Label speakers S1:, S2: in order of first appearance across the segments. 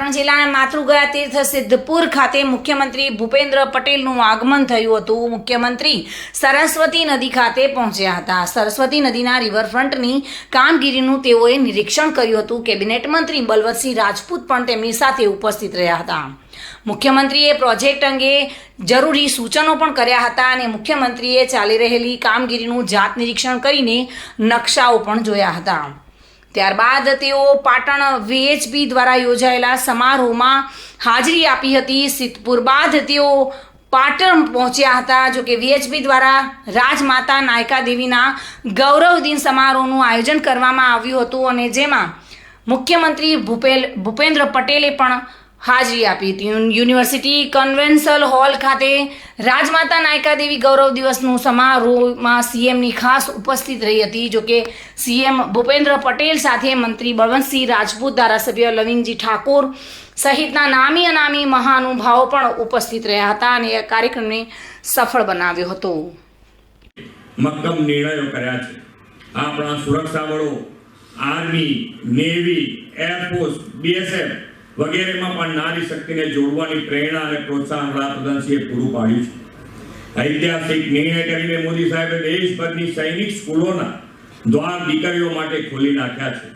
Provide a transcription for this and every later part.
S1: પાટણ જિલ્લાના માતૃગયા તીર્થ સિદ્ધપુર ખાતે મુખ્યમંત્રી ભૂપેન્દ્ર પટેલનું આગમન થયું હતું. મુખ્યમંત્રી સરસ્વતી નદી ખાતે પહોંચ્યા હતા. સરસ્વતી નદીના રિવરફ્રન્ટની કામગીરીનું તેઓએ નિરીક્ષણ કર્યું હતું. કેબિનેટ મંત્રી બલવતસિંહ રાજપૂત પણ તેમની સાથે ઉપસ્થિત રહ્યા હતા. મુખ્યમંત્રીએ પ્રોજેક્ટ અંગે જરૂરી સૂચનો પણ કર્યા હતા અને મુખ્યમંત્રીએ ચાલી રહેલી કામગીરીનું જાત નિરીક્ષણ કરીને નકશાઓ પણ જોયા હતા. ત્યારબાદ તેઓ પાટણ વીએચપી દ્વારા યોજાયેલા સમારોહમાં હાજરી આપી હતી. સિદ્ધપુર બાદ તેઓ પાટણ પહોંચ્યા હતા. જો કે વીએચપી દ્વારા રાજમાતા નાયકા દેવીના ગૌરવ દિન સમારોહનું આયોજન કરવામાં આવ્યું હતું અને જેમાં મુખ્યમંત્રી ભૂપેલ, ભૂપેન્દ્ર પટેલે પણ હાજરી આપી હતી. યુનિવર્સિટી કન્વેન્સલ હોલ ખાતે રાજમાતા નાયકા દેવી ગૌરવ દિવસનું સમારોહમાં સીએમની ખાસ ઉપસ્થિત રહી હતી. જોકે સીએમ ભૂપેન્દ્ર પટેલ સાથે મંત્રી બળવંતસિંહ રાજપૂત, ધારાસભ્ય લવિંગજી ઠાકોર સહિતના નામી અનામી મહાનુભાવો પણ ઉપસ્થિત રહ્યા હતા અને આ કાર્યક્રમને સફળ બનાવ્યો હતો.
S2: મક્કમ નિર્ણયો કર્યા છે. આપણા સુરક્ષા બળો, આર્મી, નેવી એરફોર્સ બીએસએફ વગેરેમાં પણ નારી શક્તિને જોડવાની પ્રેરણા અને પ્રોત્સાહન વડાપ્રધાનશ્રીએ પૂરું પાડ્યું છે. ઐતિહાસિક નિર્ણય કરીને મોદી સાહેબે દેશભરની સૈનિક સ્કૂલોના દ્વાર દીકરીઓ માટે ખોલી નાખ્યા છે.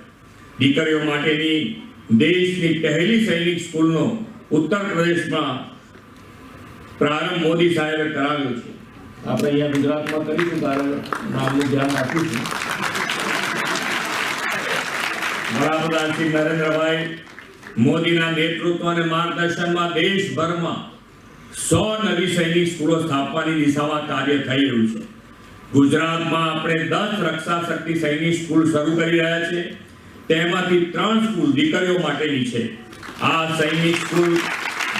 S2: દીકરીઓ માટેની દેશની પહેલી સૈનિક સ્કૂલનો ઉત્તર પ્રદેશમાં પ્રારંભ મોદી સાહેબે કરાવ્યો છે. આપણે અહીંયા ગુજરાતમાં કરીશું તારે નામનું ધ્યાન રાખીશું. વડાપ્રધાન શ્રી નરેન્દ્રભાઈ મોદીના નેતૃત્વ અને માર્ગદર્શનમાં દેશભરમાં સો નવી સૈનિક સ્કૂલો સ્થાપવાની દિશામાં કાર્ય થઈ રહ્યું છે. ગુજરાતમાં આપણે દસ રક્ષા શક્તિ સૈનિક સ્કૂલ શરૂ કરી રહ્યા છે. તેમાંથી ત્રણ સ્કૂલ દીકરીઓ માટેની છે. આ સૈનિક સ્કૂલ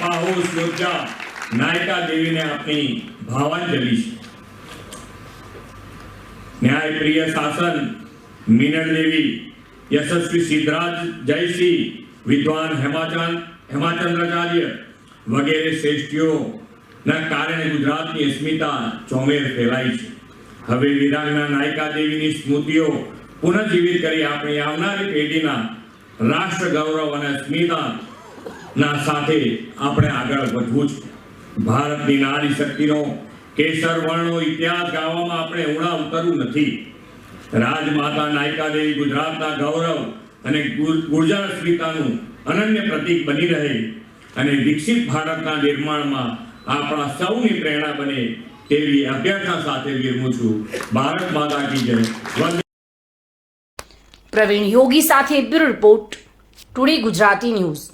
S2: બાહોશ યોદ્ધા નાયકા દેવીને આપણી ભાવાંજલિ છે. ન્યાયપ્રિય શાસન મીનળ દેવી, યશસ્વી સિદ્ધરાજ, જયસિંહ વિદ્વાન હેમાચંદ હેમાચંદ્રાચાર્ય વગેરે શ્રેષ્ઠીઓના કારણે ગુજરાતની અસ્મિતા ચોમેર ફેલાઈ છે. હવે વિરાંગના નાયકા દેવીની સ્મૃતિઓ પુનઃજીવિત કરી આપણી આવનારી પેઢીના રાષ્ટ્ર ગૌરવ અને અસ્મિતાના સાથે આપણે આગળ વધવું છે. ભારતની નારી શક્તિનો કેસર વર્ણનો ઇતિહાસ ગાવામાં આપણે ઉણા ઉતરવું નથી. રાજમાતા નાયકા દેવી ગુજરાતના ગૌરવ અને ગુર- ગુર્જર અસ્મિતાનું અનન્ય પ્રતીક બની રહે અને વિકસિત ભારતના નિર્માણમાં આપણા સૌની પ્રેરણા બને તેવી અભ્યર્થના સાથે વિરમું છું. ભારત માતા કી જય.
S1: પ્રવીણ યોગી સાથે bureau report, today Gujarati news.